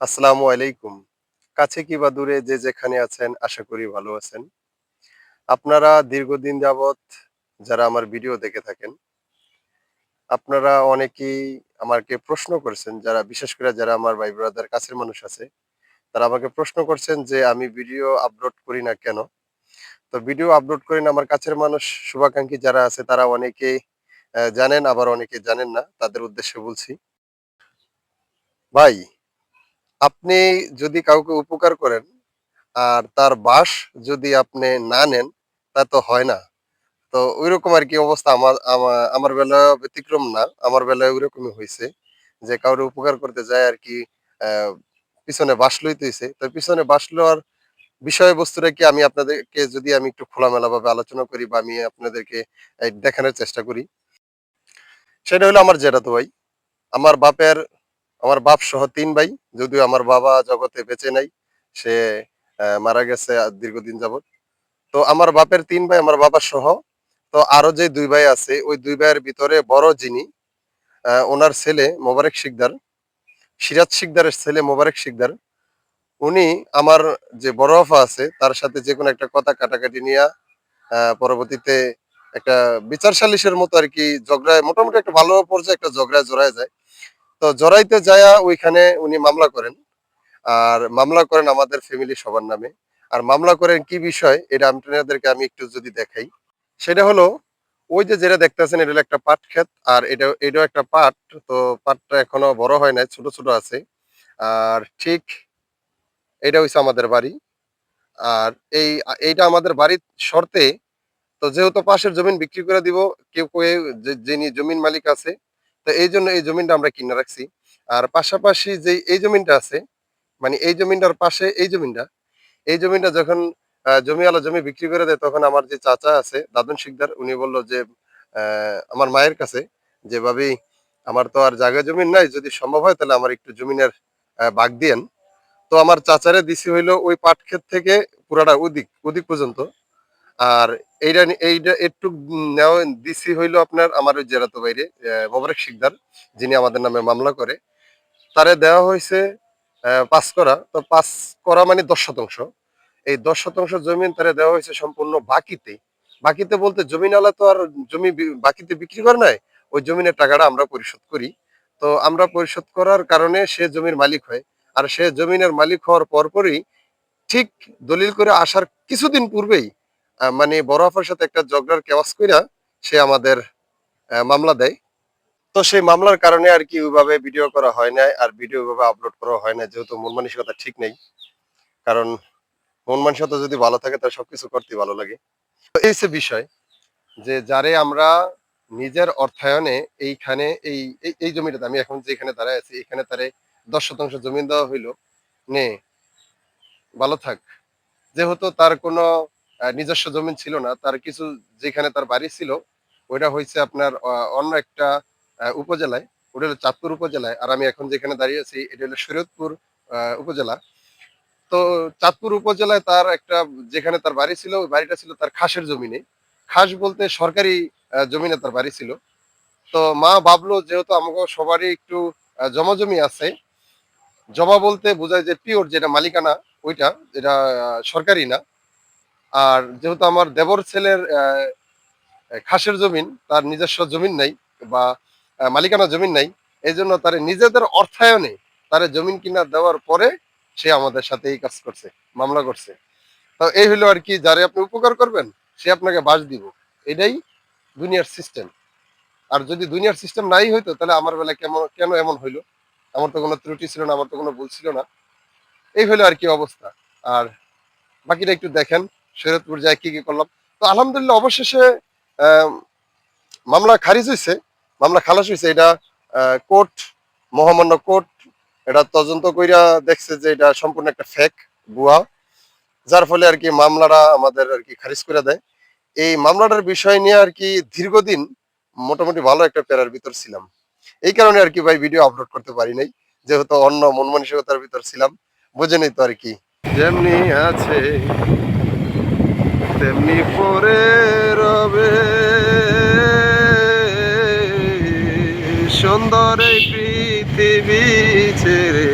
আসসালামু আলাইকুম। কাছে কি বা দূরে যে যেখানে আছেন, আশা করি ভালো আছেন। আপনারা দীর্ঘদিন যাবৎ যারা আমার ভিডিও দেখে থাকেন, আপনারা অনেকেই আমাকে প্রশ্ন করেছেন, যারা বিশেষ করে যারা আমার ভাই ব্রাদার কাছের মানুষ আছে, তারা আমাকে প্রশ্ন করছেন যে আমি ভিডিও আপলোড করি না কেন? তো ভিডিও আপলোড করি না আমার কাছের মানুষ, শুভাকাঙ্ক্ষী যারা আছে, তারা অনেকেই জানেন, আবার অনেকে জানেন না, তাদের উদ্দেশ্যে বলছি। ভাই আপনি যদি কাউকে উপকার করেন, আর তার বাস যদি আপনি না নেন, তা তো হয় না। তো ওইরকম আর কি অবস্থা আমার আমার বেলায় ব্যতিক্রম না। আমার বেলায় ওইরকমই হয়েছে যে কাউরে উপকার করতে যায় আর কি পিছনে বাস লইতেছে। তো পিছনে বাস লওয়ার বিষয়বস্তুটা কি আমি আপনাদেরকে যদি আমি একটু খোলামেলা ভাবে আলোচনা করি বা আমি আপনাদেরকে দেখানোর চেষ্টা করি? সেটা হলো আমার জেঠাতো ভাই। আমার বাপের আমার বাপ সহ তিন ভাই, যদিও আমার বাবা জগতে বেঁচে নাই, সে মারা গেছে দীর্ঘদিন যাবত তো আমার বাপের তিন ভাই, আমার বাবা সহ তো আরও যে দুই ভাই আছে, ওই দুই ভাইয়ের ভিতরে বড় যিনি ওনার ছেলে মোবারক শিকদার, সিরাজ শিকদারের ছেলে মোবারক শিকদার, উনি আমার যে বড় আফা আছে, তার সাথে যে কোনো একটা কথা কাটাকাটি নিয়ে পরবর্তীতে একটা বিচার সালিশের মতো আর কি ঝগড়ায়, মোটামুটি একটা ভালো পর্যায়ে একটা ঝগড়ায় জড়ায় যায়। তো জড়াইতে যায়া ওইখানে উনি মামলা করেন। আর মামলা করেন আমাদের ফ্যামিলি সবার নামে। আর মামলা করেন কি বিষয়, এটা আপনাদেরকে আমি একটু যদি দেখাই। সেটা হলো, ওই যে যেটা দেখতেছেন, এটা একটা পাট ক্ষেত। আর এটা, এটাও একটা পাট। তো পাটটা এখনও বড় হয় নাই, ছোট ছোট আছে। আর ঠিক এটা হইছে আমাদের বাড়ি। আর এই, এইটা আমাদের বাড়ির শর্তে, তো যেহেতু পাশের জমিন বিক্রি করে দিব, কেউ যিনি জমিন মালিক আছে তো এই জন্য এই জমিনটা আমরা কিনে রাখছি। আর পাশাপাশি যে এই জমিনটা আছে মানে এই জমিনটার পাশে এই জমিনটা, এই জমিটা যখন জমিওয়ালা জমি বিক্রি করে দেয়, তখন আমার যে চাচা আছে, দাদন শিকদার, উনি বলল যে আমার মায়ের কাছে যে, ভাবি, আমার তো আর জায়গা জমিন নাই, যদি সম্ভব হয় তাহলে আমার একটু জমিনের ভাগ দিয়েন। তো আমার চাচারে দিছি হইল ওই পাট ক্ষেত থেকে পুরাটা উদিক উদিক পর্যন্ত। আর এইটা এইটা একটু নেওয়া দিছি হইল আপনার আমার ওই জেরাতো বাইরে মোবারক শিকদার, যিনি আমাদের নামে মামলা করে। তারে দেওয়া হয়েছে পাঁচ করা। তো পাঁচ করা মানে দশ শতাংশ। এই দশ শতাংশ জমিন তারা দেওয়া হয়েছে সম্পূর্ণ বাকিতে। বাকিতে বলতে জমিনওয়ালা তো আর জমি বাকিতে বিক্রি করে নাই, ওই জমিনের টাকাটা আমরা পরিশোধ করি। তো আমরা পরিশোধ করার কারণে সে জমির মালিক হয়। আর সে জমিনের মালিক হওয়ার পরপরই ঠিক দলিল করে আসার কিছুদিন পূর্বেই মানে বড় আফার সাথে একটা ঝগড়ার কেওয়াস কইরা সে আমাদের মামলা দেয়। তো সেই মামলার কারণে আর কি ওইভাবে ভিডিও করা হয় না আর ভিডিও ওইভাবে আপলোড করা হয় না যেহেতু মন মানসিকতা ঠিক নেই। কারণ মন মানসিকতা যদি ভালো থাকে, তাহলে সবকিছু করতে ভালো লাগে। তো এই হচ্ছে বিষয় যে যারে আমরা নিজের অর্থায়নে এইখানে এই, এই- জমিটাতে, আমি এখন যেখানে দাঁড়ায় আছি, এখানে তারে দশ শতাংশ জমি দেওয়া হইল। নে, ভালো থাক। যেহেতু তার কোনো নিজস্ব জমি ছিল না, তার কিছু যেখানে তার বাড়ি ছিল, ওইটা হয়েছে আপনার অন্য একটা উপজেলায়। ওটা হলো চাঁদপুর উপজেলায়। আর আমি এখন যেখানে দাঁড়িয়ে আছি, এটা হলো শরীয়তপুর উপজেলা। তো চাঁদপুর উপজেলায় তার একটা, যেখানে তার বাড়ি ছিল, ওই বাড়িটা ছিল তার খাসের জমিনে। খাস বলতে সরকারি জমিনে তার বাড়ি ছিল। তো মা ভাবলো যেহেতু আমাকে সবারই একটু জমা জমি আছে, জমা বলতে বোঝায় যে পিওর যেটা মালিকানা, ওইটা, যেটা সরকারি না। আর যেহেতু আমার দেবর ছেলের খাসের জমিন, তার নিজস্ব জমিন নাই বা মালিকানা জমিন নাই এই জন্য তার নিজেদের অর্থায়নে তার জমিন কিনা দেওয়ার পরে সে আমাদের সাথে এই কাজ করছে, মামলা করছে। তো এই হলো আর কি, যারে আপনি উপকার করবেন, সে আপনাকে বাস দিব। এটাই দুনিয়ার সিস্টেম আর যদি দুনিয়ার সিস্টেম নাই হইতো, তাহলে আমার বেলায় কেমন, কেন এমন হইল? আমার তো কোনো ত্রুটি ছিল না, আমার তো কোনো ভুল ছিল না। এই হলো আর কি অবস্থা। আর বাকিটা একটু দেখেন। শরীয়তপুর যায় কি কি করলাম? তো আলহামদুলিল্লাহ অবশেষে মামলা খারিজ হয়েছে মামলা খালাস হয়েছে এটা কোর্ট, মহামান্য কোর্ট, এটা তদন্ত কইরা দেখছে যে এটা সম্পূর্ণ একটা ফেক ভুয়া যার ফলে আর কি মামলাটা আমাদের আর কি খারিজ করে দেয়। এই মামলাটার বিষয় নিয়ে আর কি দীর্ঘদিন মোটামুটি ভালো একটা প্যারার ভিতর ছিলাম। এই কারণে আর কি ভাই ভিডিও আপলোড করতে পারি নাই, যেহেতু অন্য মন মানসিকতার ভিতর ছিলাম বুঝেনি তো আর কি। যেমনি আছে তেমনি পরে রবে। সুন্দর এই পৃথিবী ছেড়ে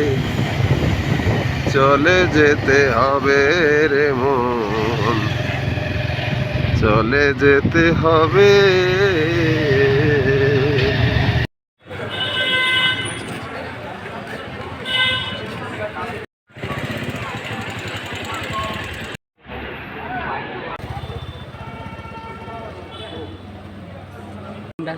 চলে যেতে হবে রে মন। চলে যেতে হবে। dah